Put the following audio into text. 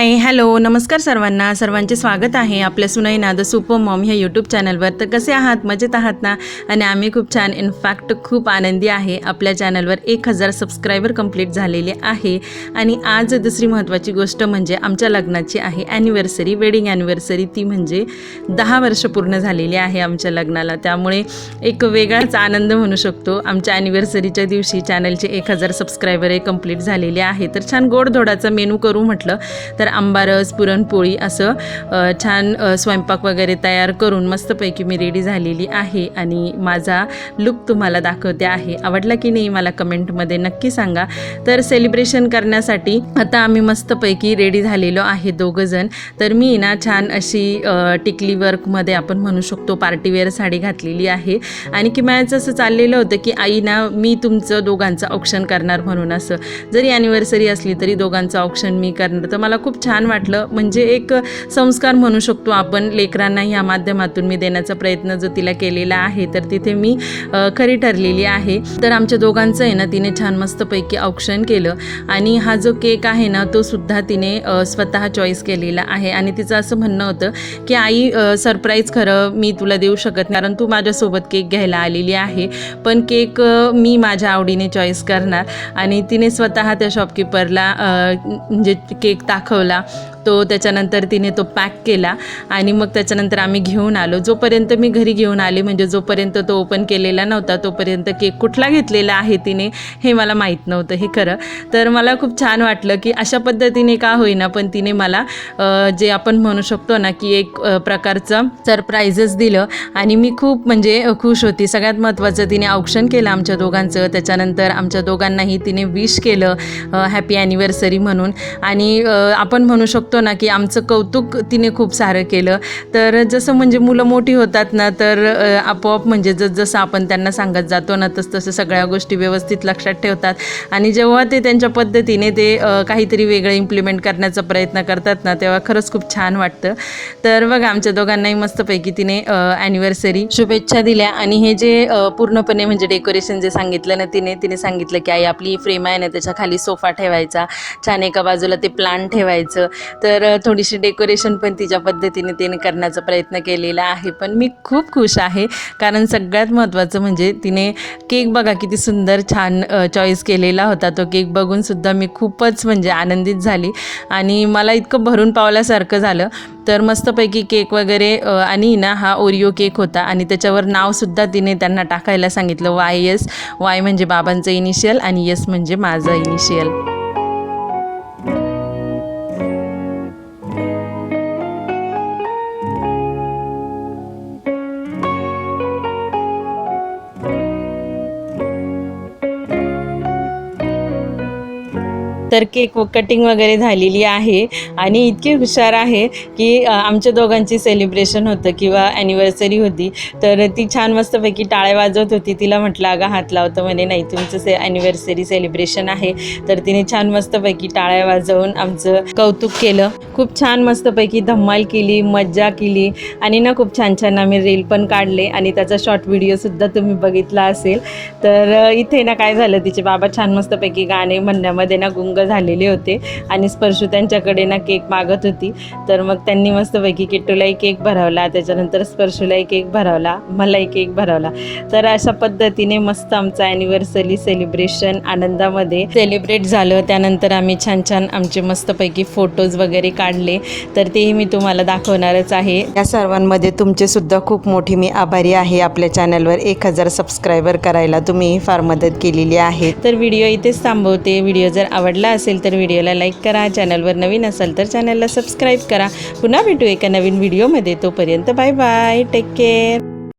Hi hello नमस्कार सर्वांना. सर्वांचे स्वागत आहे आपल्या सुनैना द सुपर मॉम ह्या यूट्यूब चॅनलवर तर कसे आहात? मजेत आहात ना? आणि आम्ही खूप छान इनफॅक्ट खूप आनंदी आहे. आपल्या चॅनलवर एक हजार सबस्क्रायबर कंप्लीट झालेले आहे. आणि आज दुसरी महत्त्वाची गोष्ट म्हणजे आमच्या लग्नाची आहे ॲनिव्हर्सरी वेडिंग ॲनिव्हर्सरी ती म्हणजे दहा वर्ष पूर्ण झालेली आहे आमच्या लग्नाला. त्यामुळे एक वेगळाच आनंद म्हणू शकतो. आमच्या ॲनिव्हर्सरीच्या दिवशी चॅनलचे एक हजार सबस्क्रायबर कंप्लीट झालेले आहे. तर छान गोडधोडाचा मेनू करू म्हटलं तर आंबारस पुरणपोळी असं छान स्वयंपाक वगैरे तयार करून मस्तपैकी मी रेडी झालेली आहे आणि माझा लुक तुम्हाला दाखवते आहे. आवडला की नाही मला कमेंटमध्ये नक्की सांगा. तर सेलिब्रेशन करण्यासाठी आता आम्ही मस्तपैकी रेडी झालेलो आहे दोघंजण तर मी ना छान अशी टिकली वर्कमध्ये आपण म्हणू शकतो पार्टीवेअर साडी घातलेली आहे. आणि किमायचं असं चाललेलं होतं की आई ना मी तुमचं दोघांचं औक्षण करणार म्हणून असं. जरी ॲनिव्हर्सरी असली तरी दोघांचं औक्षण मी करणार. तर मला खूप छान वाटलं. म्हणजे एक संस्कार म्हणू शकतो आपण. लेकरांना ह्या माध्यमातून मी देण्याचा प्रयत्न जो तिला केलेला आहे तर तिथे मी खरी ठरलेली आहे. तर आमच्या दोघांचं आहे ना तिने छान मस्तपैकी ऑप्शन केलं. आणि हा जो केक आहे ना तो सुद्धा तिने स्वतः चॉईस केलेला आहे. आणि तिचं असं म्हणणं होतं की आई सरप्राईज खरं मी तुला देऊ शकत नाही कारण तू माझ्यासोबत केक घ्यायला आलेली आहे. पण केक मी माझ्या आवडीने चॉईस करणार. आणि तिने स्वतः त्या शॉपकीपरला म्हणजे केक दाखवला. Guatemala तो त्याच्यानंतर तिने तो पॅक केला आणि मग त्याच्यानंतर आम्ही घेऊन आलो. जोपर्यंत मी घरी घेऊन आले म्हणजे जोपर्यंत तो ओपन केलेला नव्हता तोपर्यंत केक कुठला घेतलेला आहे तिने हे मला माहीत नव्हतं हे खरं. तर मला खूप छान वाटलं की अशा पद्धतीने का होईना पण तिने मला जे आपण म्हणू शकतो ना की एक प्रकारचं सरप्राईजच दिलं आणि मी खूप म्हणजे खुश होती. सगळ्यात महत्त्वाचं तिने औक्षण केलं आमच्या दोघांचं. त्याच्यानंतर आमच्या दोघांनाही तिने विश केलं हॅपी ॲनिव्हर्सरी म्हणून. आणि आपण म्हणू शकतो ना की आमचं कौतुक तिने खूप सारं केलं. तर जसं म्हणजे मुलं मोठी होतात ना तर आपोआप म्हणजे जस जसं आपण त्यांना सांगत जातो ना तसं तसं सगळ्या गोष्टी व्यवस्थित लक्षात ठेवतात. आणि जेव्हा ते त्यांच्या पद्धतीने ते काहीतरी वेगळं इम्प्लिमेंट करण्याचा प्रयत्न करतात ना तेव्हा खरंच खूप छान वाटतं. तर बघा आमच्या दोघांनाही मस्तपैकी तिने ॲनिव्हर्सरी शुभेच्छा दिल्या. आणि हे जे पूर्णपणे म्हणजे डेकोरेशन जे सांगितलं ना तिने तिने सांगितलं की आई आपली फ्रेम आहे ना त्याच्याखाली सोफा ठेवायचा. छान एका बाजूला ते प्लांट ठेवायचं. तर थोडीशी डेकोरेशन पण तिच्या पद्धतीने तिने करण्याचा प्रयत्न केलेला आहे. पण मी खूप खुश आहे. कारण सगळ्यात महत्त्वाचं म्हणजे तिने केक बघा किती सुंदर छान चॉईस केलेला होता. तो केक बघूनसुद्धा मी खूपच म्हणजे आनंदित झाली. आणि मला इतकं भरून पावल्यासारखं झालं. तर मस्तपैकी केक वगैरे आणि ना हा ओरिओ केक होता. आणि त्याच्यावर नावसुद्धा तिने त्यांना टाकायला सांगितलं. वाय एस वाय म्हणजे बाबांचं इनिशियल आणि यस म्हणजे माझं इनिशियल तर केक कटिंग वगैरे झालेली आहे. आणि इतकी हुशार आहे की आमच्या दोघांची सेलिब्रेशन होतं किंवा ॲनिव्हर्सरी होती. तर ती छान मस्तपैकी टाळ्या वाजवत होती. तिला म्हटलं अगं हात लावतं. म्हणे नाही तुमचं से ॲनिव्हर्सरी सेलिब्रेशन आहे. तर तिने छान मस्तपैकी टाळ्या वाजवून आमचं कौतुक केलं. खूप छान मस्तपैकी धम्माल केली मज्जा केली. आणि ना खूप छान छान आम्ही रील पण काढले. आणि त्याचा शॉर्ट व्हिडिओसुद्धा तुम्ही बघितला असेल. तर इथे ना काय झालं तिचे बाबा छान मस्तपैकी गाणे म्हणण्यामध्ये ना गुंग झालेले होते. आणि स्पर्शू त्यांच्याकडे ना केक मागत होती. तर मग त्यांनी मस्तपैकी किट्टूलाही केक भरवला. त्याच्यानंतर स्पर्शूलाही केक भरवला. मलाही केक भरवला. तर अशा पद्धतीने मस्त आमचं ॲनिव्हर्सरी सेलिब्रेशन आनंदामध्ये सेलिब्रेट झालं. त्यानंतर आम्ही छान छान आमचे मस्तपैकी फोटोज वगैरे काढले. तर तेही मी तुम्हाला दाखवणारच आहे. या सर्वांमध्ये तुमचे सुद्धा खूप मोठी मी आभारी आहे. आपल्या चॅनलवर एक हजार सबस्क्रायबर करायला तुम्ही फार मदत केलेली आहे. तर व्हिडिओ इथेच थांबवते. व्हिडिओ जर आवडला असेल तर व्हिडिओला लाईक करा चॅनलवर नवीन असाल तर चॅनलला सबस्क्राईब करा. पुन्हा भेटू एका नवीन व्हिडिओमध्ये तोपर्यंत बाय बाय टेक केअर.